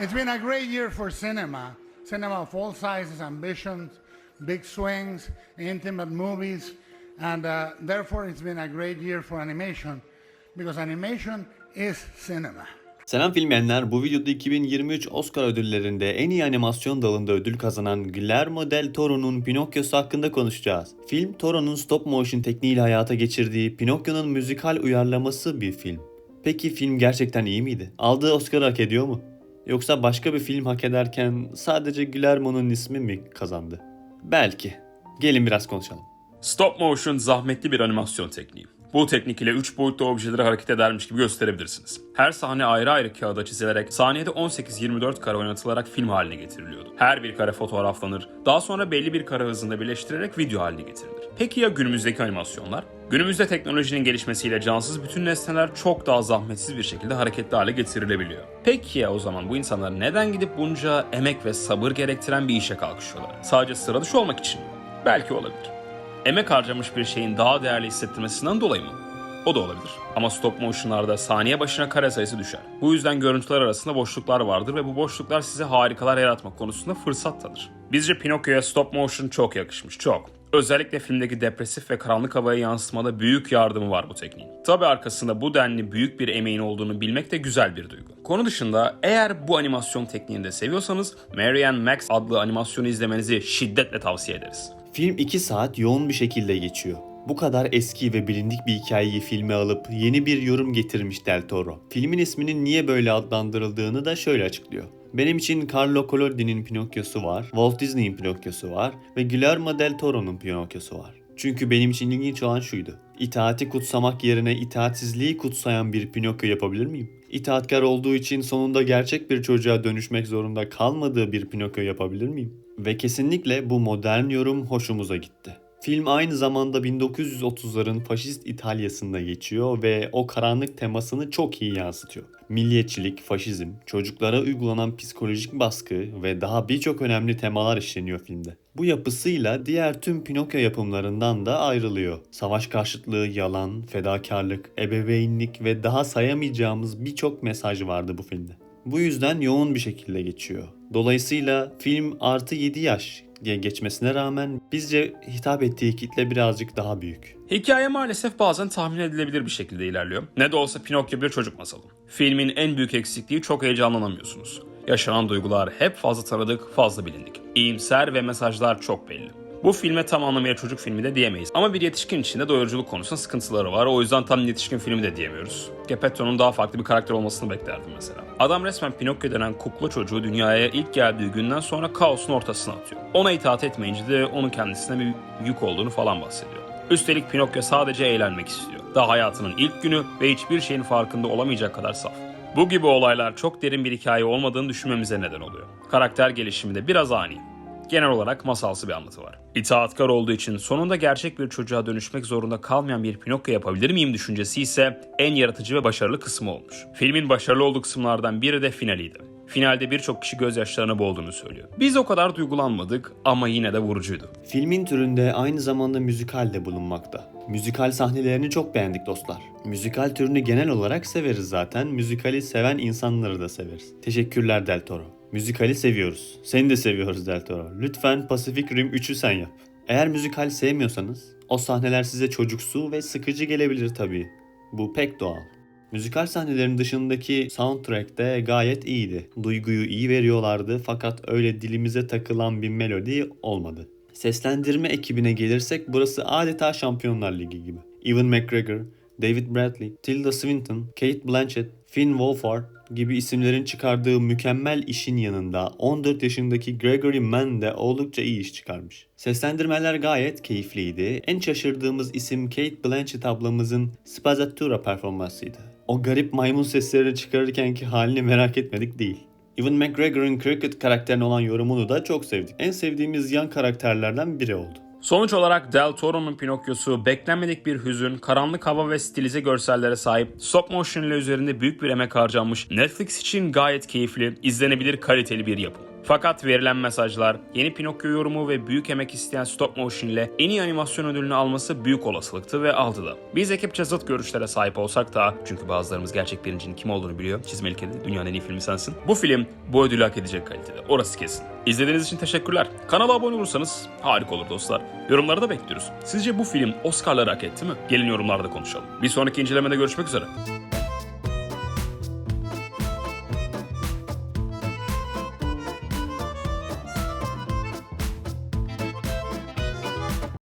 It's been a great year for cinema. Cinema of all sizes, ambitions, big swings, intimate movies, and uh, therefore it's been a great year for animation because animation is cinema. Selam filmyenler, bu videoda 2023 Oscar ödüllerinde en iyi animasyon dalında ödül kazanan Guillermo del Toro'nun Pinokyo'su hakkında konuşacağız. Film, Toro'nun stop motion tekniğiyle hayata geçirdiği Pinokyo'nun müzikal uyarlaması bir film. Peki film gerçekten iyi miydi? Aldığı Oscar hak ediyor mu? Yoksa başka bir film hak ederken sadece Guillermo'nun ismi mi kazandı? Belki. Gelin biraz konuşalım. Stop motion zahmetli bir animasyon tekniği. Bu teknik ile 3 boyutlu objeleri hareket edermiş gibi gösterebilirsiniz. Her sahne ayrı ayrı kağıda çizilerek saniyede 18-24 kare oynatılarak film haline getiriliyordu. Her bir kare fotoğraflanır, daha sonra belli bir kare hızında birleştirerek video haline getirilir. Peki ya günümüzdeki animasyonlar? Günümüzde teknolojinin gelişmesiyle cansız bütün nesneler çok daha zahmetsiz bir şekilde hareketli hale getirilebiliyor. Peki ya o zaman bu insanlar neden gidip bunca emek ve sabır gerektiren bir işe kalkışıyorlar? Sadece sıra dışı olmak için mi? Belki olabilir. Emek harcamış bir şeyin daha değerli hissettirmesinden dolayı mı? O da olabilir. Ama stop motion'larda saniye başına kare sayısı düşer. Bu yüzden görüntüler arasında boşluklar vardır ve bu boşluklar size harikalar yaratmak konusunda fırsattadır. Bizce Pinokyo'ya stop motion çok yakışmış, çok. Özellikle filmdeki depresif ve karanlık havaya yansıtmada büyük yardımı var bu tekniğin. Tabi arkasında bu denli büyük bir emeğin olduğunu bilmek de güzel bir duygu. Konu dışında eğer bu animasyon tekniğini de seviyorsanız Marianne Max adlı animasyonu izlemenizi şiddetle tavsiye ederiz. Film 2 saat yoğun bir şekilde geçiyor. Bu kadar eski ve bilindik bir hikayeyi filme alıp yeni bir yorum getirmiş Del Toro. Filmin isminin niye böyle adlandırıldığını da şöyle açıklıyor. Benim için Carlo Collodi'nin Pinokyo'su var, Walt Disney'in Pinokyo'su var ve Guillermo del Toro'nun Pinokyo'su var. Çünkü benim için ilginç olan şuydu. İtaati kutsamak yerine itaatsizliği kutsayan bir Pinokyo yapabilir miyim? İtaatkar olduğu için sonunda gerçek bir çocuğa dönüşmek zorunda kalmadığı bir Pinokyo yapabilir miyim? Ve kesinlikle bu modern yorum hoşumuza gitti. Film aynı zamanda 1930'ların faşist İtalya'sında geçiyor ve o karanlık temasını çok iyi yansıtıyor. Milliyetçilik, faşizm, çocuklara uygulanan psikolojik baskı ve daha birçok önemli temalar işleniyor filmde. Bu yapısıyla diğer tüm Pinokyo yapımlarından da ayrılıyor. Savaş karşıtlığı, yalan, fedakarlık, ebeveynlik ve daha sayamayacağımız birçok mesaj vardı bu filmde. Bu yüzden yoğun bir şekilde geçiyor. Dolayısıyla film artı 7 yaş diye geçmesine rağmen bizce hitap ettiği kitle birazcık daha büyük. Hikaye maalesef bazen tahmin edilebilir bir şekilde ilerliyor. Ne de olsa Pinokyo bir çocuk masalı. Filmin en büyük eksikliği çok heyecanlanamıyorsunuz. Yaşanan duygular hep fazla tanıdık, fazla bilindik. İyimser ve mesajlar çok belli. Bu filme tam anlamıyla çocuk filmi de diyemeyiz. Ama bir yetişkin için de doyuruculuk konusunda sıkıntıları var. O yüzden tam yetişkin filmi de diyemiyoruz. Geppetto'nun daha farklı bir karakter olmasını beklerdim mesela. Adam resmen Pinokyo denen kukla çocuğu dünyaya ilk geldiği günden sonra kaosun ortasına atıyor. Ona itaat etmeyince de onun kendisine bir yük olduğunu falan bahsediyor. Üstelik Pinokyo sadece eğlenmek istiyor. Daha hayatının ilk günü ve hiçbir şeyin farkında olamayacak kadar saf. Bu gibi olaylar çok derin bir hikaye olmadığını düşünmemize neden oluyor. Karakter gelişimi de biraz ani. Genel olarak masalsı bir anlatı var. İtaatkar olduğu için sonunda gerçek bir çocuğa dönüşmek zorunda kalmayan bir Pinokyo yapabilir miyim düşüncesi ise en yaratıcı ve başarılı kısmı olmuş. Filmin başarılı olduğu kısımlardan biri de finaliydi. Finalde birçok kişi gözyaşlarına boğulduğunu söylüyor. Biz o kadar duygulanmadık ama yine de vurucuydu. Filmin türünde aynı zamanda müzikal de bulunmakta. Müzikal sahnelerini çok beğendik dostlar. Müzikal türünü genel olarak severiz zaten. Müzikali seven insanları da severiz. Teşekkürler Del Toro. Müzikali seviyoruz. Seni de seviyoruz Del. Lütfen Pacific Rim 3'ü sen yap. Eğer müzikal sevmiyorsanız o sahneler size çocuksu ve sıkıcı gelebilir tabii. Bu pek doğal. Müzikal sahnelerin dışındaki soundtrack de gayet iyiydi. Duyguyu iyi veriyorlardı fakat öyle dilimize takılan bir melodi olmadı. Seslendirme ekibine gelirsek burası adeta Şampiyonlar Ligi gibi. Ewan McGregor, David Bradley, Tilda Swinton, Kate Blanchett, Finn Wolfhard gibi isimlerin çıkardığı mükemmel işin yanında 14 yaşındaki Gregory Mann de oldukça iyi iş çıkarmış. Seslendirmeler gayet keyifliydi. En şaşırdığımız isim Kate Blanchett ablamızın Spazzatura performansıydı. O garip maymun seslerini çıkarırkenki halini merak etmedik değil. Ewan McGregor'ın Cricket karakterine olan yorumunu da çok sevdik. En sevdiğimiz yan karakterlerden biri oldu. Sonuç olarak Del Toro'nun Pinokyo'su beklenmedik bir hüzün, karanlık hava ve stilize görsellere sahip, stop motion ile üzerinde büyük bir emek harcanmış, Netflix için gayet keyifli, izlenebilir kaliteli bir yapım. Fakat verilen mesajlar, yeni Pinokyo yorumu ve büyük emek isteyen stop motion ile en iyi animasyon ödülünü alması büyük olasılıktı ve aldı da. Biz ekipçe zıt görüşlere sahip olsak da çünkü bazılarımız gerçek birincinin kim olduğunu biliyor. Çizmeli Kedi dünyanın en iyi filmi sensin. Bu film bu ödülü hak edecek kalitede. Orası kesin. İzlediğiniz için teşekkürler. Kanala abone olursanız harika olur dostlar. Yorumları da bekliyoruz. Sizce bu film Oscar'ları hak etti mi? Gelin yorumlarda konuşalım. Bir sonraki incelemede görüşmek üzere.